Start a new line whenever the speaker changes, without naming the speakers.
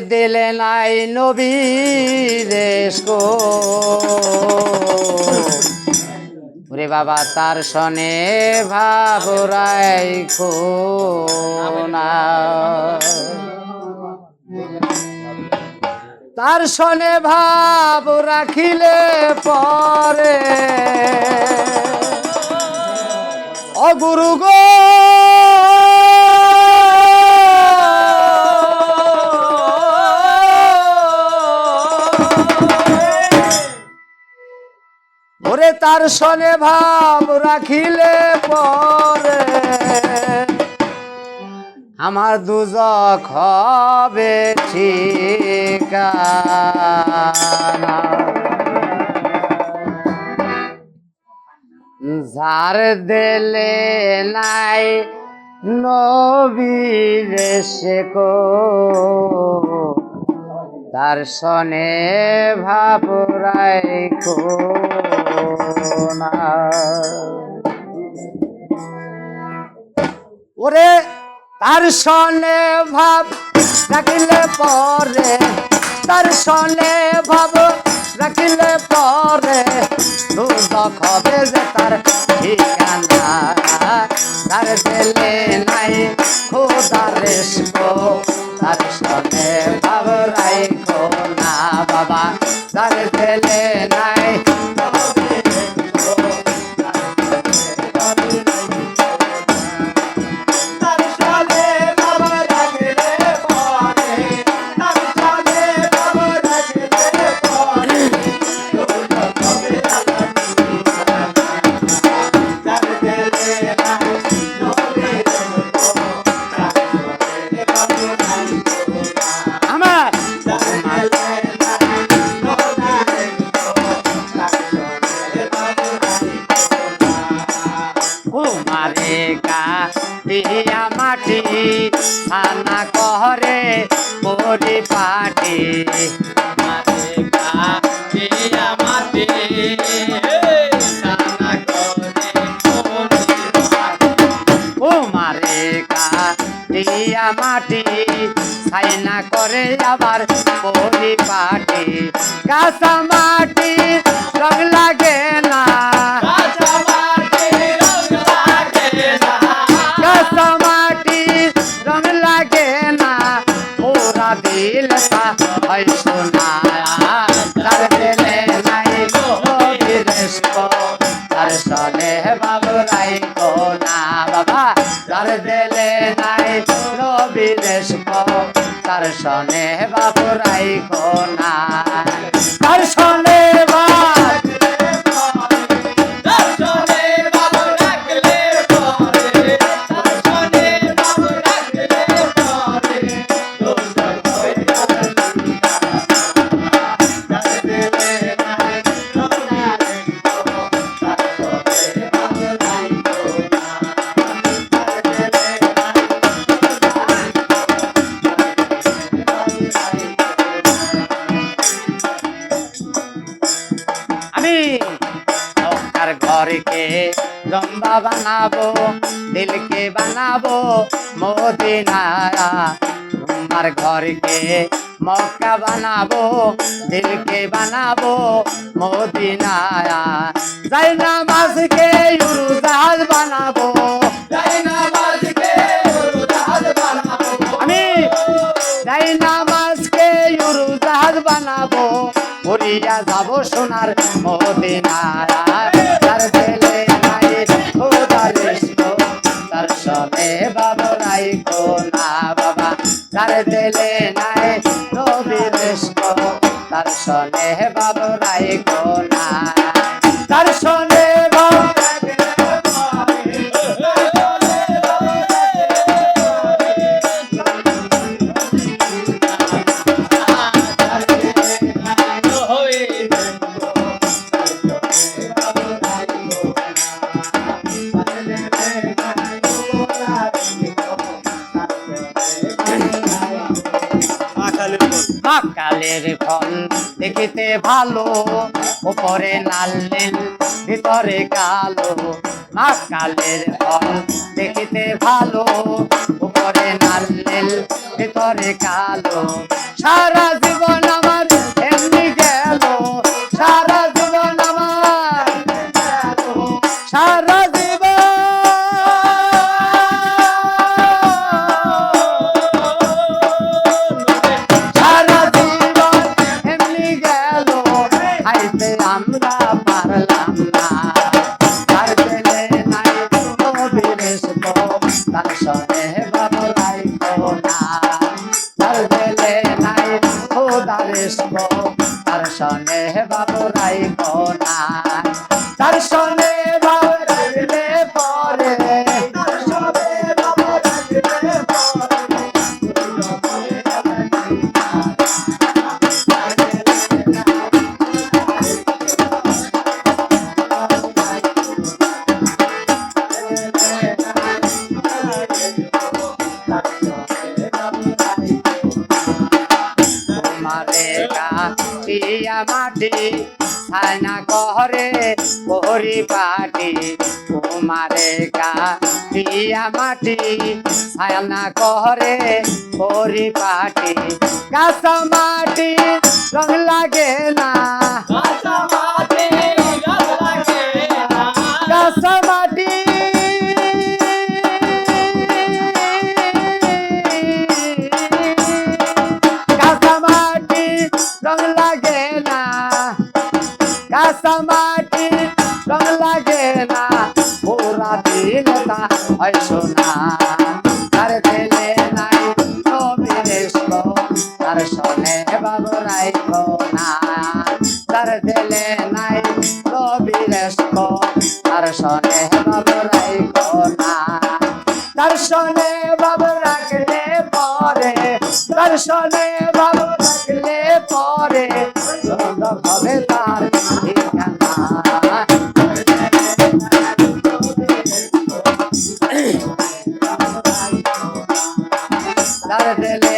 দিলে নাই নবীরেশ গো। ওরে বাবা, তার সনে ভাবরাই না। তার সনে ভাব রাখিলে পরে। অগুরু গো তার সনে ভাব রাখিলে পরে আমার দুজক হবে যার দেলে নাই নবীর কো তার সনে ভাবরাই না। ওরে, তার সনে ভাব রাখিলে পরে, তার সনে ভাব রাখিলে পরে দুদক হবে যে তার ঠিকানা। তার দিলে নাই কুমারে কাটিয়া মাটি থানা কহরে পরিপাটি কুমারে কাটিয়া মাটি ছাইনা করে আবার পরিপাটি মাটি রং লাগে না। সনে বাবু রাই না, বাবা। তার দেলে নাই বিদেশ তার সনে বাবু রাই না। তার সনে বাবু নৌকার ঘরকে লম্বা বানাবো দিলকে বানাবো মদিনায়া। তোমার ঘরকে মক্কা বানাবো দিলকে বানাবো মদিনায়া। যাই না মাঝকে জাহাজ বানাবো। আমি যাই না উড়িয়া যাব সোনার মদিনার দিলে নাই তার সবে বাবা নাই না বাবা। তার ছেলে নাই তার সনে নাই না। তার সনে ফল দেখিতে ভালো। ওপরে লাল ভিতরে কালো। আকালের ফল দেখিতে ভালো। উপরে লাল ভিতরে কালো। সারা জীবন escola. দিয়া মাটি ছায়না করে পরি পাটি তোমারে দিয়া মাটি। ছায়না করে পরি পাটি কাঁচা মাটি রং লাগে না। দর্শনে বাবু রাখলে পরে দর্শনে বাবু রাখলে পরে হবে তার Dale.